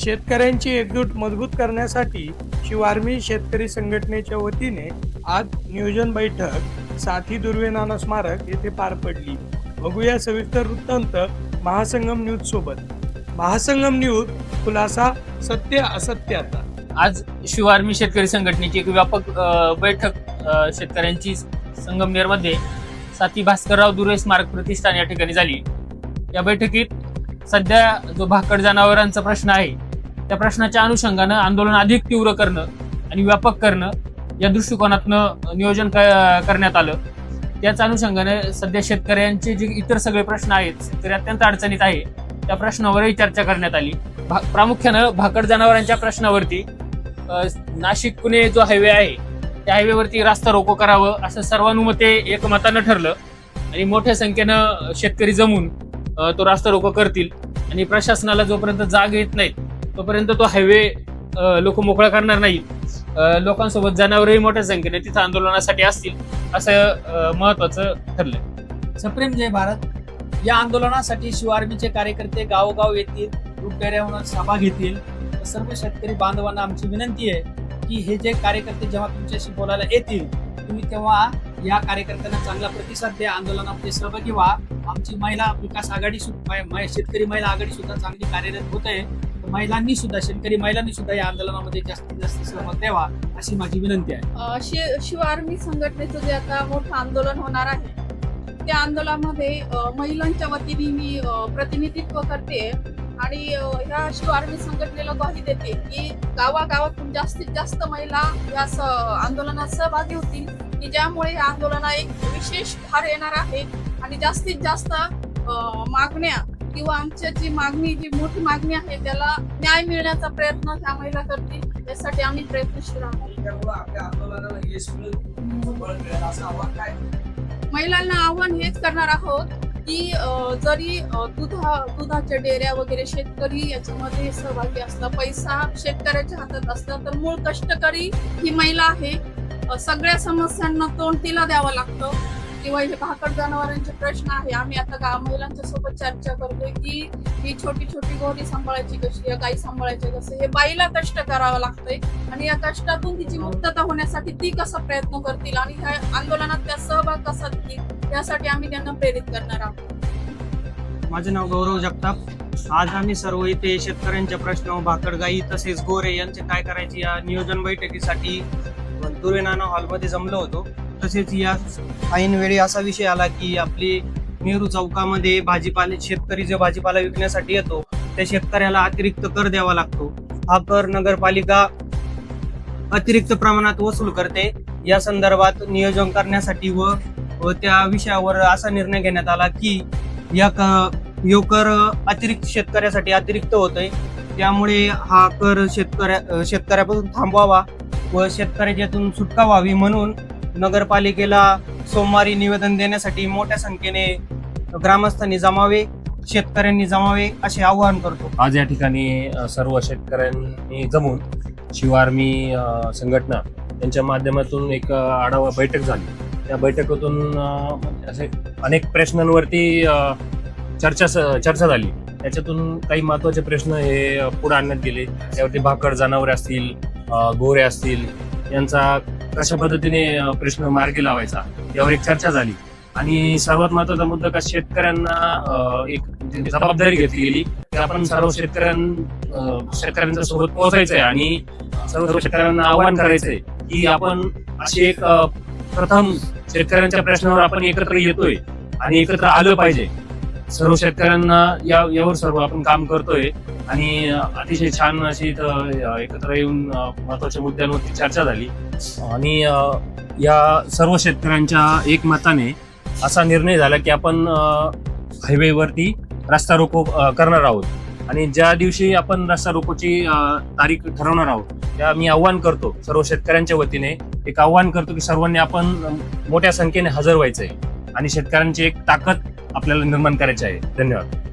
शेतकऱ्यांची एकजूट मजबूत करण्यासाठी शिवार्मी शेतकरी संघटनेच्या वतीने आज नियोजन बैठक साथी दुर्वे नाना स्मारक येथे पार पडली. बघूया सविस्तर वृत्तांत महासंगम न्यूज सोबत. महासंगम न्यूज खुलासा सत्य असत्याचा आज शिवार्मी शेतकरी संघटनेची एक व्यापक बैठक शेतकऱ्यांची संगमनेरमध्ये साथी भास्करराव दुर्वे स्मारक प्रतिष्ठान या ठिकाणी झाली. या बैठकीत सध्या जो भाकड जनावरांचा प्रश्न आहे त्या प्रश्नाच्या अनुषंगानं आंदोलन अधिक तीव्र करणं आणि व्यापक करणं या दृष्टिकोनातनं नियोजन क- करण्यात आलं. त्याच अनुषंगाने सध्या शेतकऱ्यांचे जे इतर सगळे प्रश्न आहेत शेतकरी अत्यंत अडचणीत आहे त्या प्रश्नावरही चर्चा करण्यात आली. भा प्रामुख्यानं भाकड जनावरांच्या प्रश्नावरती नाशिक पुणे जो हायवे आहे त्या हायवेवरती रास्ता रोको करावं असं सर्वानुमते एकमतानं ठरलं आणि मोठ्या संख्येनं शेतकरी जमून तो रास्ता रोको करतील आणि प्रशासनाला जोपर्यंत जाग येत नाहीत तोपर्यंत तो हायवे लोक मोकळा करणार नाहीत लोकांसोबत जनावरही मोठ्या संख्येने तिथं आंदोलनासाठी असतील असं महत्वाचं ठरलंय. सप्रेम जय भारत. या आंदोलनासाठी शिवार्मीचे कार्यकर्ते गावोगाव येतील रुपडेऱ्यावर सभा घेतील. सर्व शेतकरी बांधवांना आमची विनंती आहे की हे जे कार्यकर्ते जेव्हा तुमच्याशी बोलायला येतील तुम्ही तेव्हा या कार्यकर्त्यांना चांगला प्रतिसाद द्या आंदोलनामध्ये सहभागी व्हा. आमची महिला विकास आघाडी शेतकरी महिला आघाडी सुद्धा चांगली कार्यरत होत आहे. महिलांनी सुद्धा शेतकरी महिलांनी सुद्धा या आंदोलनामध्ये जास्तीत जास्त सहभाग द्यावा अशी माझी विनंती आहे. शि शिव आर्मी संघटनेचं जे आता मोठं आंदोलन होणार आहे त्या आंदोलनामध्ये महिलांच्या वतीने मी प्रतिनिधित्व करते आणि ह्या शिव आर्मी संघटनेला ग्वाही देते की गावागावातून जास्तीत जास्त महिला या आंदोलनात सहभागी होतील की ज्यामुळे या आंदोलनाला एक विशेष भार येणार आहे आणि जास्तीत जास्त मागण्या किंवा आमच्या जी मागणी जी मोठी मागणी आहे त्याला न्याय मिळण्याचा प्रयत्न त्या महिला करतील यासाठी आम्ही प्रयत्नशील आहोत. महिलांना आव्हान हेच करणार आहोत की जरी दुधा दुधाच्या डेऱ्या वगैरे शेतकरी याच्यामध्ये सहभागी असला पैसा शेतकऱ्याच्या हातात असला तर मूळ कष्टकरी ही महिला आहे. सगळ्या समस्यांना तोंड तिला द्यावं लागतं. किंवा हे भाकड जनावरांचे प्रश्न आहे. आम्ही आता गाव महिलांच्या सोबत चर्चा करतोय की ही छोटी छोटी गोरी सांभाळायची कशी या गाई सांभाळायची कसं हे बाईला कष्ट करावं लागतंय. आणि या कष्टातून तिची मुक्तता होण्यासाठी ती कसा प्रयत्न करतील आणि ह्या आंदोलनात त्या सहभाग कसा घेतील त्यासाठी आम्ही त्यांना प्रेरित करणार आहोत. माझे नाव गौरव जगताप. आज आम्ही सर्व इथे शेतकऱ्यांचे प्रश्न भाकरगाई तसेच गोरे यांचे काय करायचे या नियोजन बैठकीसाठी दुर्वे नाना हॉलमध्ये जमलो होतो. तसेच या ऐन वेळी असा विषय आला की आपली नेहरू चौकामध्ये भाजीपाले शेतकरी जो भाजीपाला विकण्यासाठी येतो त्या शेतकऱ्याला अतिरिक्त कर द्यावा लागतो. हा कर नगरपालिका अतिरिक्त प्रमाणात वसूल करते. या संदर्भात नियोजन करण्यासाठी व व त्या विषयावर असा निर्णय घेण्यात आला की या क- यो कर अतिरिक्त शेतकऱ्यासाठी अतिरिक्त होतोय. त्यामुळे हा कर शेतकऱ्या शेतकऱ्यापासून थांबवावा व शेतकऱ्याच्यातून सुटका व्हावी म्हणून नगरपालिकेला सोमवारी निवेदन देण्यासाठी मोठ्या संख्येने ग्रामस्थांनी जमावे शेतकऱ्यांनी जमावे असे आवाहन करतो. आज या ठिकाणी सर्व शेतकऱ्यांनी जमून शिवारमी संघटना यांच्या माध्यमातून एक आढावा बैठक झाली. त्या बैठकीतून असे अनेक प्रश्नांवरती चर्चा स- चर्चा झाली. त्याच्यातून काही महत्त्वाचे प्रश्न हे पुढे आणण्यात गेले. त्यावरती भाकड जनावरे असतील गोरे असतील यांचा कशा पद्धतीने प्रश्न मार्गी लावायचा यावर एक चर्चा झाली. आणि सर्वात महत्त्वाचा मुद्दा का शेतकऱ्यांना एक म्हणजे जबाबदारी घेतली गेली. की आपण सर्व शेतकऱ्यां शेतकऱ्यांच्या सोबत पोहोचायचंय आणि सर्व सर्व शेतकऱ्यांना आवाहन करायचंय की आपण अशी एक प्रथम शेतकऱ्यांच्या प्रश्नावर आपण एकत्र येतोय आणि एकत्र आलं पाहिजे. सर्व शेतकऱ्यांना या यावर सर्व आपण काम करतोय. आणि अतिशय छान अशी इथं, एकत्र येऊन महत्त्वाच्या मुद्द्यांवरती चर्चा झाली. आणि या सर्व शेतकऱ्यांच्या एकमताने असा निर्णय झाला की आपण हायवेवरती रस्ता रोको करणार आहोत. आणि ज्या दिवशी आपण रस्ता रोकोची तारीख ठरवणार आहोत त्या मी आव्हान करतो सर्व शेतकऱ्यांच्या वतीने. एक आव्हान करतो की सर्वांनी आपण मोठ्या संख्येने हजर व्हायचंय. आणि शेतकऱ्यांची एक ताकद आपल्याला निर्माण करायची आहे. धन्यवाद.